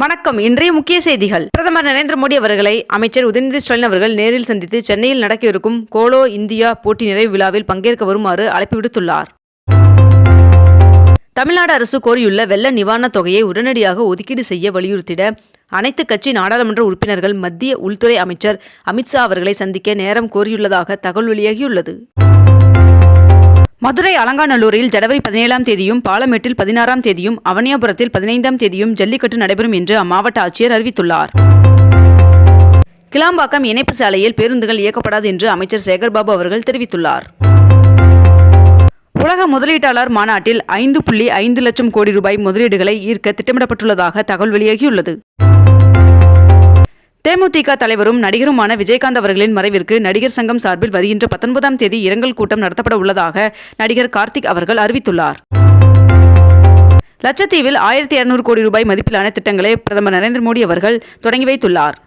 வணக்கம். இன்றைய முக்கிய செய்திகள். பிரதமர் நரேந்திர மோடி அவர்களை அமைச்சர் உதயநிதி ஸ்டாலின் அவர்கள் நேரில் சந்தித்து சென்னையில் நடக்கவிருக்கும் கோலோ இந்தியா போட்டி நிறைவு விழாவில் பங்கேற்க வருமாறு அழைப்பு விடுத்துள்ளார். தமிழ்நாடு அரசு கோரியுள்ள வெள்ள நிவாரணத் தொகையை உடனடியாக ஒதுக்கீடு செய்ய வலியுறுத்திட அனைத்து கட்சி நாடாளுமன்ற உறுப்பினர்கள் மத்திய உள்துறை அமைச்சர் அமித்ஷா அவர்களை சந்திக்க நேரம் கோரியுள்ளதாக தகவல் வெளியாகியுள்ளது. மதுரை அலங்காநல்லூரில் ஜனவரி பதினேழாம் தேதியும் பாலமேட்டில் பதினாறாம் தேதியும் அவனியாபுரத்தில் பதினைந்தாம் தேதியும் ஜல்லிக்கட்டு நடைபெறும் என்று அம்மாவட்ட ஆட்சியர் அறிவித்துள்ளார். கிளாம்பாக்கம் இணைப்பு சாலையில் பேருந்துகள் இயக்கப்படாது என்று அமைச்சர் சேகர்பாபு அவர்கள் தெரிவித்துள்ளார். உலக முதலீட்டாளர் மாநாட்டில் ஐந்து புள்ளி ஐந்து லட்சம் கோடி ரூபாய் முதலீடுகளை ஈர்க்க திட்டமிடப்பட்டுள்ளதாக தகவல் வெளியாகியுள்ளது. தேமுதிக தலைவரும் நடிகருமான விஜயகாந்த் அவர்களின் மறைவிற்கு நடிகர் சங்கம் சார்பில் வருகின்ற பத்தொன்பதாம் தேதி இரங்கல் கூட்டம் நடத்தப்பட உள்ளதாக நடிகர் கார்த்திக் அவர்கள் அறிவித்துள்ளார். லட்சத்தீவில் ஆயிரத்தி இருநூறு கோடி ரூபாய் மதிப்பிலான திட்டங்களை பிரதமர் நரேந்திர மோடி அவர்கள் தொடங்கி வைத்துள்ளார்.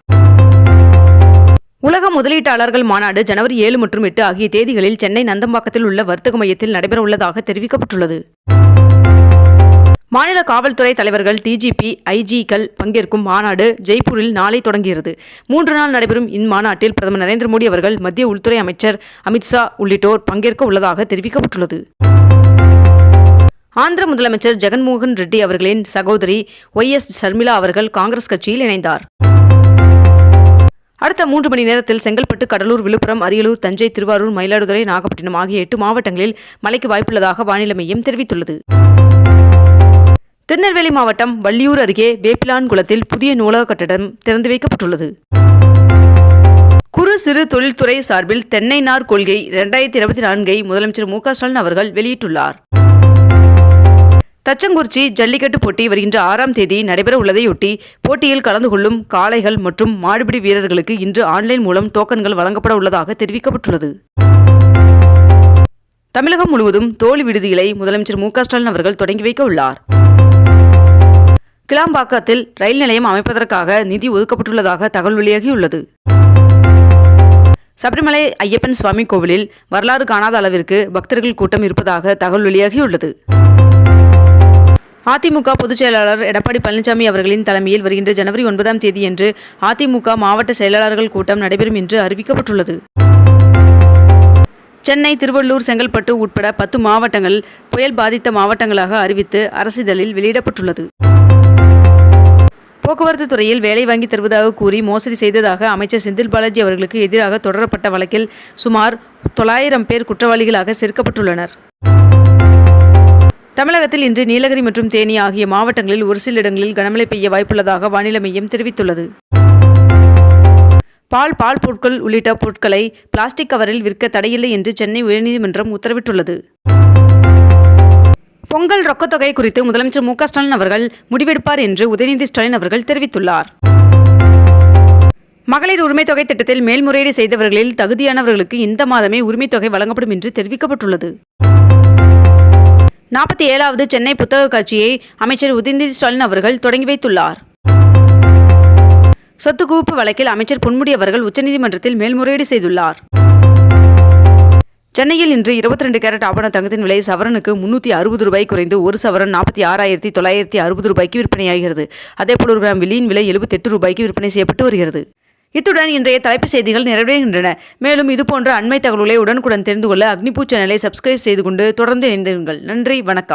உலக முதலீட்டாளர்கள் மாநாடு ஜனவரி ஏழு மற்றும் எட்டு ஆகிய தேதிகளில் சென்னை நந்தம்பாக்கத்தில் உள்ள வர்த்தக மையத்தில் நடைபெறவுள்ளதாக தெரிவிக்கப்பட்டுள்ளது. மாநில காவல்துறை தலைவர்கள் டிஜிபி ஐஜிக்கள் பங்கேற்கும் மாநாடு ஜெய்ப்பூரில் நாளை தொடங்குகிறது. மூன்று நாள் நடைபெறும் இம்மாநாட்டில் பிரதமர் நரேந்திர மோடி அவர்கள் மத்திய உள்துறை அமைச்சர் அமித்ஷா உள்ளிட்டோர் பங்கேற்க உள்ளதாக தெரிவிக்கப்பட்டுள்ளது. ஆந்திர முதலமைச்சர் ஜெகன்மோகன் ரெட்டி அவர்களின் சகோதரி ஒய் எஸ் ஷர்மிளா அவர்கள் காங்கிரஸ் கட்சியில் இணைந்தார். அடுத்த மூன்று மணி நேரத்தில் செங்கல்பட்டு கடலூர் விழுப்புரம் அரியலூர் தஞ்சை திருவாரூர் மயிலாடுதுறை நாகப்பட்டினம் ஆகிய எட்டு மாவட்டங்களில் மழைக்கு வாய்ப்புள்ளதாக வானிலை மையம் தெரிவித்துள்ளது. திருநெல்வேலி மாவட்டம் வள்ளியூர் அருகே வேப்பிலான்குளத்தில் புதிய நூலக கட்டடம் திறந்து வைக்கப்பட்டுள்ளது. குறு சிறு தொழில்துறை சார்பில் தென்னை நார் கொள்கை இரண்டாயிரத்தி இருபத்தி நான்கை முதலமைச்சர் மு ஸ்டாலின் அவர்கள் வெளியிட்டுள்ளார். தச்சங்குறிச்சி ஜல்லிக்கட்டு போட்டி வருகின்ற ஆறாம் தேதி நடைபெற உள்ளதையொட்டி போட்டியில் கலந்து கொள்ளும் காளைகள் மற்றும் மாடுபிடி வீரர்களுக்கு இன்று ஆன்லைன் மூலம் டோக்கன்கள் வழங்கப்பட உள்ளதாக தெரிவிக்கப்பட்டுள்ளது. தமிழகம் முழுவதும் தோழி விடுதிகளை முதலமைச்சர் மு ஸ்டாலின் அவர்கள் தொடங்கி வைக்க உள்ளார். கிளாம்பாக்கத்தில் ரயில் நிலையம் அமைப்பதற்காக நிதி ஒதுக்கப்பட்டுள்ளதாக தகவல் வெளியாகியுள்ளது. சபரிமலை ஐயப்பன் சுவாமி கோவிலில் வரலாறு காணாத அளவிற்கு பக்தர்கள் கூட்டம் இருப்பதாக தகவல் வெளியாகியுள்ளது. அதிமுக பொதுச் செயலாளர் எடப்பாடி பழனிசாமி அவர்களின் தலைமையில் வருகின்ற ஜனவரி ஒன்பதாம் தேதியன்று அதிமுக மாவட்ட செயலாளர்கள் கூட்டம் நடைபெறும் என்று அறிவிக்கப்பட்டுள்ளது. சென்னை திருவள்ளூர் செங்கல்பட்டு உட்பட பத்து மாவட்டங்கள் புயல் பாதித்த மாவட்டங்களாக அறிவித்து அரசிதழில் வெளியிடப்பட்டுள்ளது. போக்குவரத்து துறையில் வேலை வாங்கி தருவதாக கூறி மோசடி செய்ததாக அமைச்சர் செந்தில் பாலாஜி அவர்களுக்கு எதிராக தொடரப்பட்ட வழக்கில் சுமார் தொள்ளாயிரம் பேர் குற்றவாளிகளாக சேர்க்கப்பட்டுள்ளனர். தமிழகத்தில் இன்று நீலகிரி மற்றும் தேனி ஆகிய மாவட்டங்களில் ஒரு சில இடங்களில் கனமழை பெய்ய வாய்ப்புள்ளதாக வானிலை மையம் தெரிவித்துள்ளது. பால் பால் பொருட்கள் உள்ளிட்ட பொருட்களை பிளாஸ்டிக் கவரில் விற்க தடையில்லை என்று சென்னை உயர்நீதிமன்றம் உத்தரவிட்டுள்ளது. பொங்கல் ரொக்கத்தொகை குறித்து முதலமைச்சர் மு ஸ்டாலின் அவர்கள் முடிவெடுப்பார் என்று உதயநிதி ஸ்டாலின் அவர்கள் தெரிவித்துள்ளார். மகளிர் உரிமைத் தொகை திட்டத்தில் மேல்முறையீடு செய்தவர்களில் தகுதியானவர்களுக்கு இந்த மாதமே உரிமைத் தொகை வழங்கப்படும் என்று தெரிவிக்கப்பட்டுள்ளது. நாற்பத்தி ஏழாவது சென்னை புத்தக காட்சியை அமைச்சர் உதயநிதி ஸ்டாலின் அவர்கள் தொடங்கி வைத்துள்ளார். சொத்து குவிப்பு வழக்கில் அமைச்சர் பொன்முடி அவர்கள் உச்சநீதிமன்றத்தில் மேல்முறையீடு செய்துள்ளார். சென்னையில் இன்று இருபத்தி ரெண்டு கேரட் ஆபண தங்கத்தின் விலை சவரனுக்கு முன்னூற்றி அறுபது ரூபாய் குறைந்து ஒரு சவரன் நாற்பத்தி ஆறாயிரத்தி தொள்ளாயிரத்தி அறுபது ரூபாய்க்கு விற்பனையாகிறது. அதேபோல் ஒரு கிராம் வெள்ளியின் விலை எழுபத்தெட்டு ரூபாய்க்கு விற்பனை செய்யப்பட்டு வருகிறது. இத்துடன் இன்றைய தலைப்புச் செய்திகள் நிறைவடைகின்றன. மேலும் இதுபோன்ற அண்மை தகவல்களை உடனுக்குடன் தெரிந்து கொள்ள அக்னிபூ சேனலை சப்ஸ்கிரைப் செய்து கொண்டு தொடர்ந்து இணைந்திருங்கள். நன்றி வணக்கம்.